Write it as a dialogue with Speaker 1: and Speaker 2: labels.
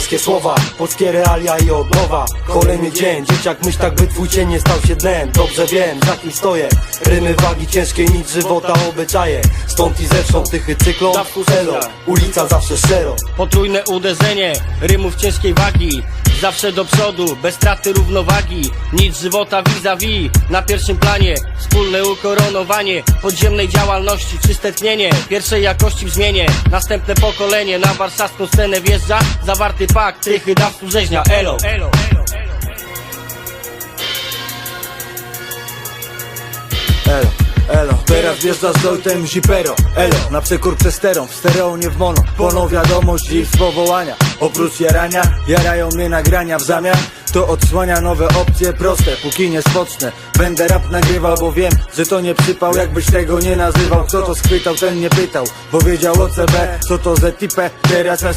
Speaker 1: Polskie słowa, polskie realia i odnowa. Kolejny dzień, dzieciak myśl tak by twój cień nie stał się dnem. Dobrze wiem, za kim stoję. Rymy wagi ciężkie, nic żywota obyczaje. Stąd i zewsząd tychy cyklon Elo, ulica zawsze szero
Speaker 2: Potrójne uderzenie, rymów ciężkiej wagi Zawsze do przodu, bez straty równowagi. Nic żywota vis-a-vis, na pierwszym planie Wspólne ukoronowanie. Podziemnej działalności Czyste tnienie, pierwszej jakości brzmienie Następne pokolenie na warszawską scenę wjeżdża. Zawarty pakt, tychy dawców rzeźnia. Elo, elo.
Speaker 3: Teraz wjeżdża z Zipero. Elo, na przekór przesterą, w stereo nie w mono. Pono wiadomość i z powołania Oprócz jarania, jarają mnie nagrania w zamian. To odsłania nowe opcje proste, póki nie spocznę. Będę rap nagrywał, bo wiem, że to nie przypał. Jakbyś tego nie nazywał, kto to schwytał, ten nie pytał. Bo wiedział o CB, co to ZTP Teraz na